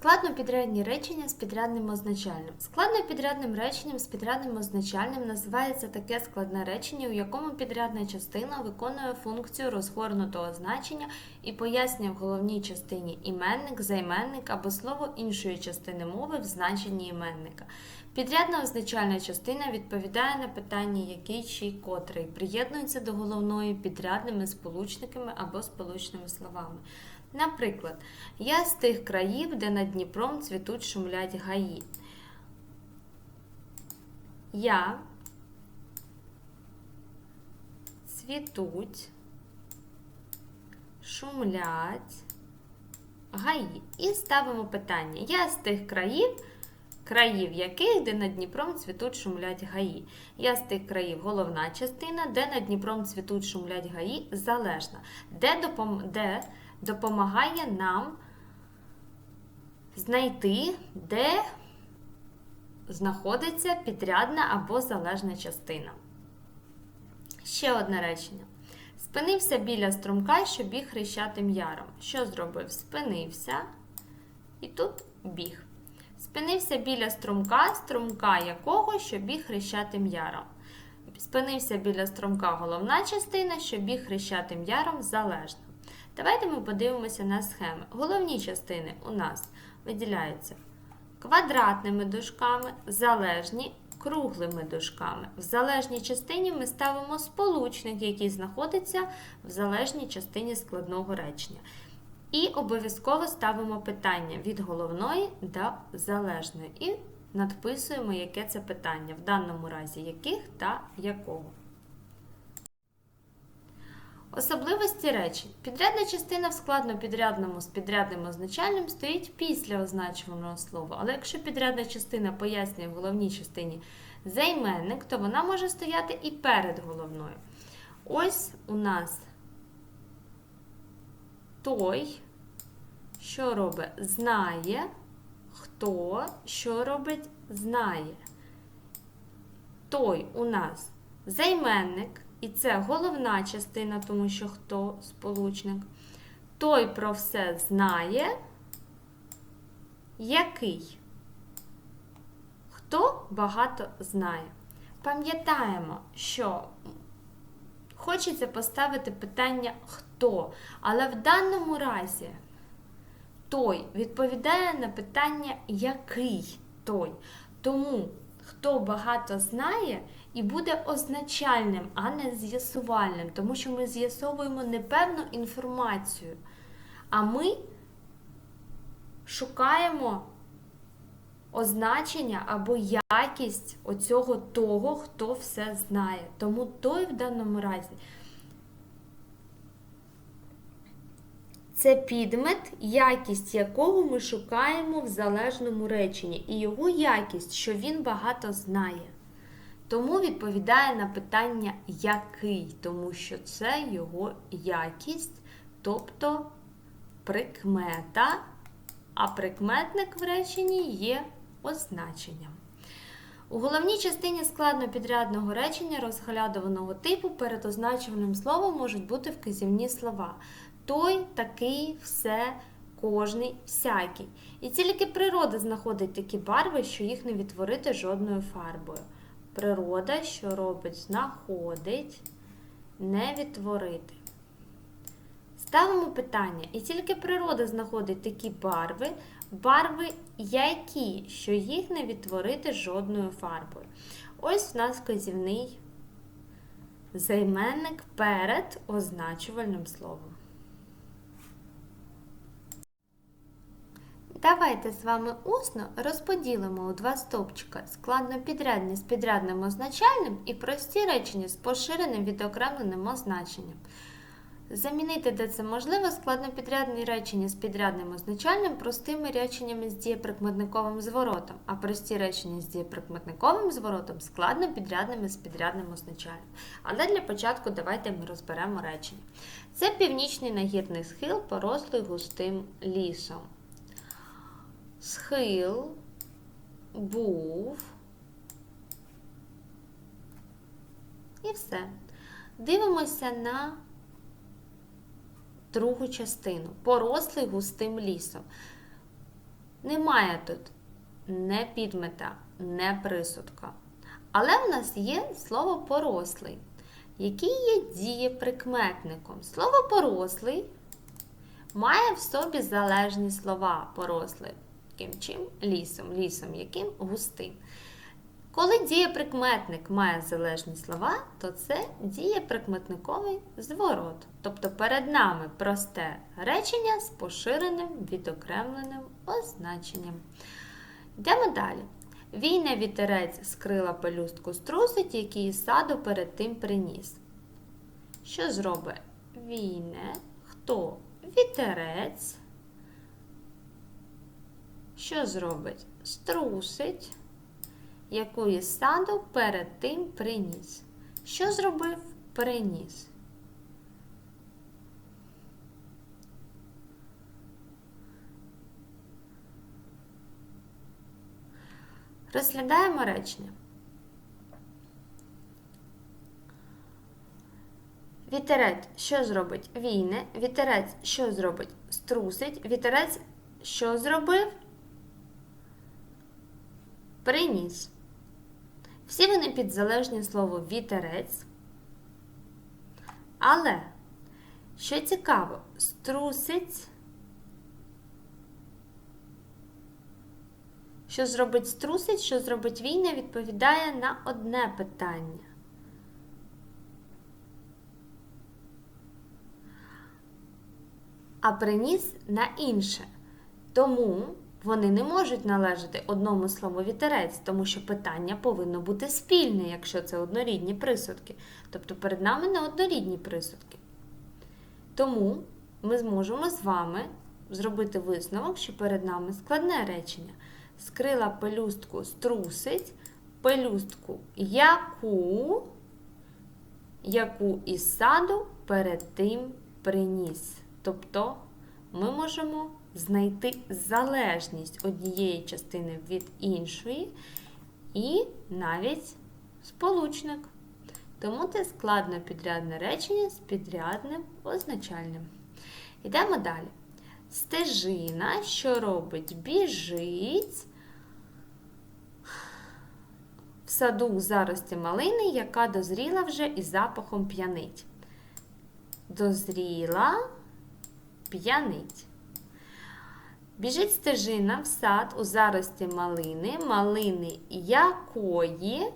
Складнопідрядні речення з підрядним означальним. Складнопідрядним реченням з підрядним означальним називається таке складне речення, у якому підрядна частина виконує функцію розгорнутого значення і пояснює в головній частині іменник, займенник або слово іншої частини мови в значенні іменника. Підрядна означальна частина відповідає на питання який чи котрий, приєднується до головної підрядними сполучниками або сполучними словами. Наприклад, я з тих країв, де над Дніпром цвітуть шумлять гаї. Я цвітуть, шумлять гаї. І ставимо питання. Я з тих країв, країв яких, де над Дніпром цвітуть шумлять гаї. Я з тих країв головна частина, де над Дніпром цвітуть шумлять гаї, залежна. Де, допом... де допомагає нам знайти, де знаходиться підрядна або залежна частина. Ще одне речення. Спинився біля струмка, що біг хрещатим яром. Що зробив? Спинився і тут біг. Спинився біля струмка, струмка якого, що біг хрещатим яром. Спинився біля струмка головна частина, що біг хрещатим яром залежна. Давайте ми подивимося на схеми. Головні частини у нас виділяються квадратними дужками, залежні круглими дужками. В залежній частині ми ставимо сполучник, який знаходиться в залежній частині складного речення. І обов'язково ставимо питання від головної до залежної. І надписуємо, яке це питання, в даному разі яких та якого. Особливості речень. Підрядна частина в складнопідрядному з підрядним означальним стоїть після означуваного слова. Але якщо підрядна частина пояснює в головній частині займенник, то вона може стояти і перед головною. Ось у нас той, що робить, знає, хто що робить, знає. Той у нас займенник. І це головна частина, тому що хто сполучник. Той про все знає, який. Хто багато знає. Пам'ятаємо, що хочеться поставити питання хто, але в даному разі той відповідає на питання який той. Тому хто багато знає і буде означальним, а не з'ясувальним, тому що ми з'ясовуємо непевну інформацію, а ми шукаємо означення або якість оцього того, хто все знає. Тому той в даному разі це підмет, якість якого ми шукаємо в залежному реченні, і його якість, що він багато знає. Тому відповідає на питання який, тому що це його якість, тобто прикмета, а прикметник в реченні є означенням. У головній частині складнопідрядного речення розглядуваного типу перед означуваним словом можуть бути вказівні слова. Той, такий, все, кожний, всякий. І тільки природа знаходить такі барви, що їх не відтворити жодною фарбою. Природа, що робить, знаходить, не відтворити. Ставимо питання, і тільки природа знаходить такі барви, барви які, що їх не відтворити жодною фарбою. Ось в нас вказівний займенник перед означувальним словом. Давайте з вами усно розподілимо у два стовпчика складнопідрядні з підрядним означальним і прості речення з поширеним відокремленим означенням. Замінити, де це можливо, складнопідрядні речення з підрядним означальним простими реченнями з дієприкметниковим зворотом, а прості речення з дієприкметниковим зворотом складнопідрядними з підрядним означальним. Але для початку давайте ми розберемо речення. Це північний нагірний схил, порослий густим лісом. Схил був і все. Дивимося на другу частину. Порослий густим лісом. Немає тут не підмета, не присудка. Але в нас є слово порослий, який є дієприкметником. Слово порослий має в собі залежні слова порослий. Яким чим? Лісом. Лісом яким? Густим. Коли дієприкметник має залежні слова, то це дієприкметниковий зворот. Тобто перед нами просте речення з поширеним відокремленим означенням. Йдемо далі. Війне вітерець скрила пелюстку струсить, який із саду перед тим приніс. Що зробить війне? Хто? Вітерець. Що зробить? Струсить, яку із саду перед тим приніс. Що зробив? Приніс. Розглядаємо речення. Вітерець що зробить? Війне. Вітерець що зробить? Струсить. Вітерець що зробив? Приніс. Всі вони підзалежні слово вітерець. Але, що цікаво, струсить. Що зробить струсить, що зробить війна, відповідає на одне питання. А приніс на інше. Тому вони не можуть належати одному слову вітерець, тому що питання повинно бути спільне, якщо це однорідні присудки. Тобто перед нами не однорідні присудки. Тому ми зможемо з вами зробити висновок, що перед нами складне речення. Скрила пелюстку струсить, пелюстку яку, яку із саду перед тим приніс. Тобто ми можемо знайти залежність однієї частини від іншої і навіть сполучник. Тому це складно підрядне речення з підрядним означальним. Йдемо далі. Стежина, що робить, біжить в саду зарості малини, яка дозріла вже і запахом п'янить. Дозріла п'янить. Біжить стежина в сад у зарості малини, малини якої,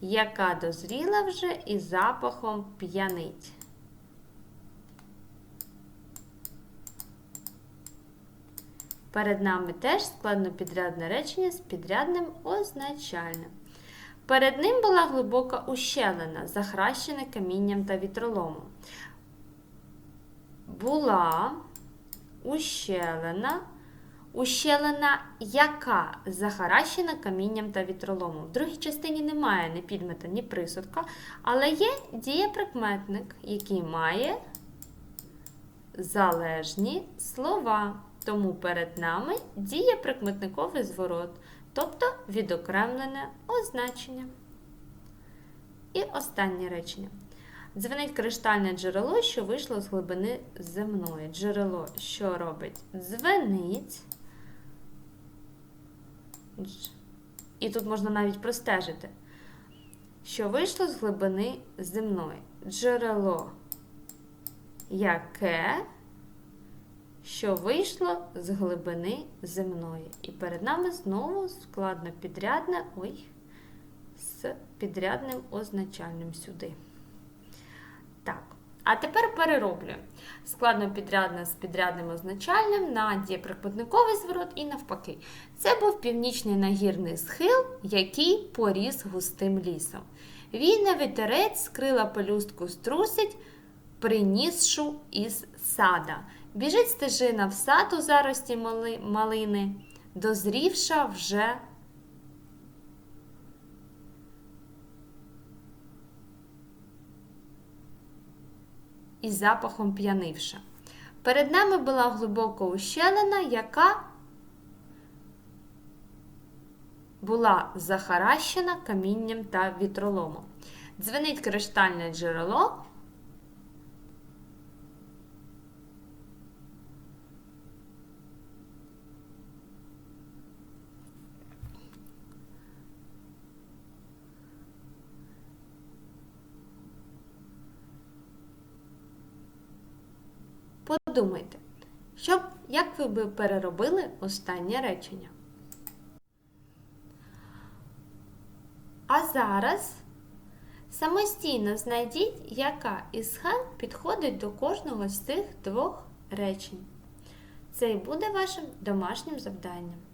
яка дозріла вже і запахом п'янить. Перед нами теж складнопідрядне речення з підрядним означальним. Перед ним була глибока ущелина, захращена камінням та вітроломом. Була ущелина, ущелина яка захаращена камінням та вітроломом. В другій частині немає ні підмета, ні присудка, але є дієприкметник, який має залежні слова. Тому перед нами діє прикметниковий зворот, тобто відокремлене означення. І останнє речення. Дзвенить криштальне джерело, що вийшло з глибини земної. Джерело, що робить? Дзвенить. І тут можна навіть простежити, що вийшло з глибини земної. Джерело, яке що вийшло з глибини земної. І перед нами знову складно підрядне, ой, з підрядним означальним сюди. А тепер перероблюємо. Складно підрядне з підрядним означальним на дієприкметниковий зворот і навпаки. Це був північний нагірний схил, який поріс густим лісом. Війна вітерець скрила пелюстку струсить, принісшу із сада. Біжить стежина в сад у зарості мали, малини, дозрівша вже і запахом п'янивша. Перед нами була глибоко ущелина, яка була захаращена камінням та вітроломом. Дзвенить криштальне джерело. Подумайте, щоб, як ви би переробили останнє речення. А зараз самостійно знайдіть, яка із схем підходить до кожного з цих двох речень. Це і буде вашим домашнім завданням.